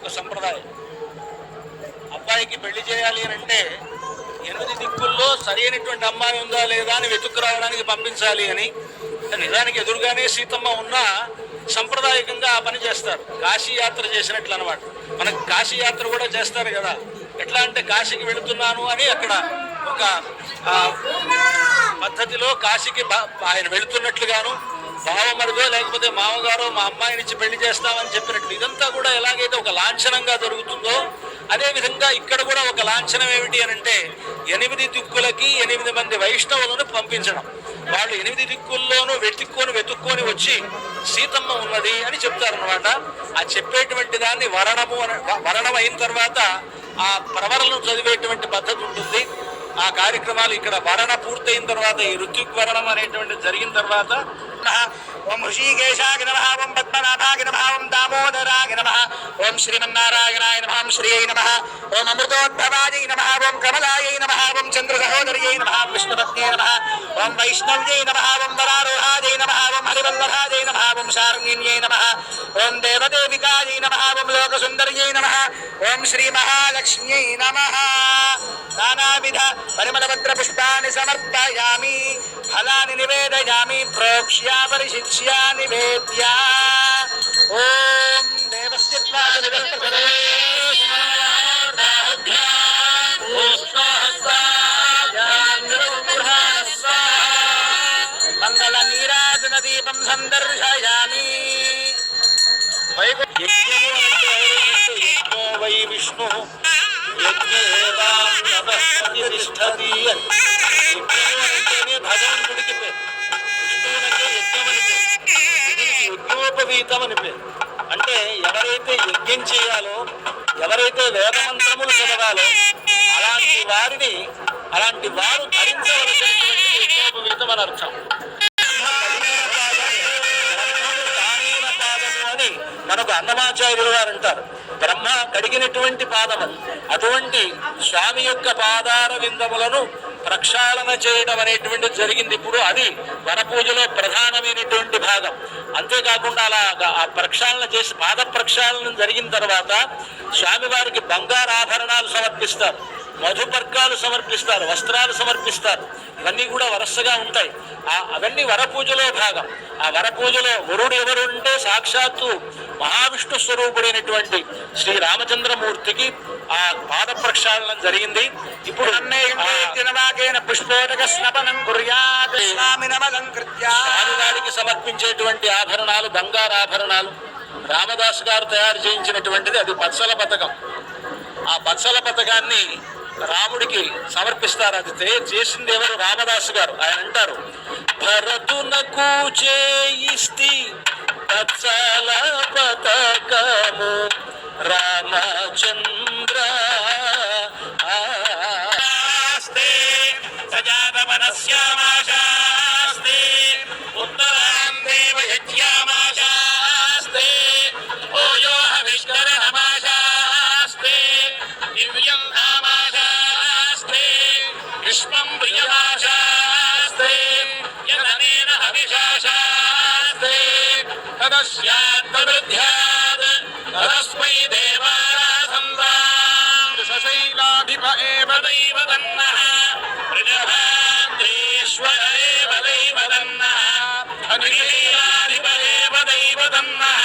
ఒక సంప్రదాయం. అబ్బాయికి పెళ్ళి చేయాలి అని అంటే ఎనిమిది దిక్కుల్లో సరైనటువంటి అమ్మాయి ఉందా లేదా అని వెతుక్కురావడానికి పంపించాలి అని. నిజానికి ఎదురుగానే సీతమ్మ ఉన్నా సంప్రదాయకంగా ఆ పని చేస్తారు. కాశీ యాత్ర చేసినట్లు అనమాట మనకు కాశీ యాత్ర కూడా చేస్తారు కదా. ఎట్లా అంటే కాశీకి వెళుతున్నాను అని అక్కడ ఒక పద్ధతిలో కాశీకి ఆయన వెళుతున్నట్లుగాను బావమరిదో లేకపోతే మామగారో మా అమ్మాయినిచ్చి పెళ్ళి చేస్తామని చెప్పినట్లు ఇదంతా కూడా ఎలాగైతే ఒక లాంఛనంగా జరుగుతుందో అదే విధంగా ఇక్కడ కూడా ఒక లాంఛనం ఏమిటి అని అంటే ఎనిమిది దిక్కులకి ఎనిమిది మంది వైష్ణవులను పంపించడం. వాళ్ళు ఎనిమిది దిక్కుల్లోనూ వెతుక్కొని వెతుక్కొని వచ్చి సీతమ్మ ఉన్నది అని చెప్తారనమాట ఆ చెప్పేటువంటి దాన్ని వరణము అని వరణం అయిన తర్వాత ఆ ప్రవరలను చదివేటువంటి పద్ధతి ఉంటుంది. ఆ కార్యక్రమాలు ఇక్కడ వరణ పూర్తయిన తర్వాత ఈ ఋత్విక్వరణం అనేటువంటి జరిగిన తర్వాత ఓం హృషీకేశాయ నమ ఓం పద్మనాభాయ నమ ఓం దామోదరాయ నమ ఓం శ్రీమన్నారాయణాయ నమ ఓం శ్రీయై నమ ఓం అమృతోద్భవాయ నమ ఓం కమలాయ నమ ఓం నమ విష్ణుపత్నే నమ ఓం వైష్ణవ్యై నమ ఓం వరారోహాయ నమ ఓం హరివల్లభాయ నమ ఓం శారుణ్యై నమ ఓం దేవదేవికాయై నమ ఓం లోకసుందర్యై నమ ఓం శ్రీ మహాలక్ష్మ్యై నమ. నానావిధ పరిమళపత్ర పుష్పాన్ని సమర్పయామి ఫలాన్ని నివేదయామి ప్రోక్ష్యా పరిశిక్ష్యా నివేద్యా. ఓం దేవస్య నీరాజన సందర్శయామి. వై విష్ణు యజ్ఞేవాం భగవంతుడికి పేరు యజ్ఞోపవీతం అని పేరు అంటే ఎవరైతే యజ్ఞం చేయాలో ఎవరైతే వేదమంత్రములు చదవాలో అలాంటి వారిని అలాంటి వారు ధరించవలసినటువంటి యజ్ఞోపవీతం అని అర్థం. మనకు అన్నమాచార్యులు గారు అంటారు బ్రహ్మ కడిగినటువంటి పాదము. అటువంటి స్వామి యొక్క పాదార విందములను ప్రక్షాళన చేయడం అనేటువంటి జరిగింది. ఇప్పుడు అది వనపూజలో ప్రధానమైనటువంటి భాగం. అంతేకాకుండా అలా ఆ ప్రక్షాళన చేసి పాద ప్రక్షాళన జరిగిన తర్వాత స్వామివారికి బంగారు ఆభరణాలు సమర్పిస్తారు. మధుపర్కాలు సమర్పిస్తారు వస్త్రాలు సమర్పిస్తారు. ఇవన్నీ కూడా వరసగా ఉంటాయి. ఆ అవన్నీ వరపూజలో భాగం. ఆ వరపూజలో వరుడు ఎవరు అంటే సాక్షాత్తు మహావిష్ణు స్వరూపుడైనటువంటి శ్రీ రామచంద్రమూర్తికి ఆ పాద ప్రక్షాళన జరిగింది. ఇప్పుడు ఆ తినవాకేన పుష్పోదక స్నపనం సమర్పించేటువంటి ఆభరణాలు బంగారు ఆభరణాలు రామదాస్ గారు తయారు చేయించినటువంటిది అది పచ్చల పథకం ఆ పచ్చల పథకాన్ని రాముడికి సమర్పిస్తారు. అది చేసింది ఎవరు? రామదాసు గారు. ఆయన అంటారు భరతునకు చేయిస్తి పచ్చల పథకము రామచంద్ర. ఆ శాస్తే సజాతమనస్యామాశాస్తే ఉత్తరాం దేవ యజ్ఞామాశాస్తే ఓయో హవిష్కరణమాశాస్తే దివ్యం తదస్యాత్తవృద్ధ్యాత్ తదస్మై దేవారాసందాం సశైలాధిప ఏవ దైవ తన్నః ప్రజహాద్రీశ్వర ఏవ దైవ తన్నః అనిలీలాధిప ఏవ దైవ తన్నః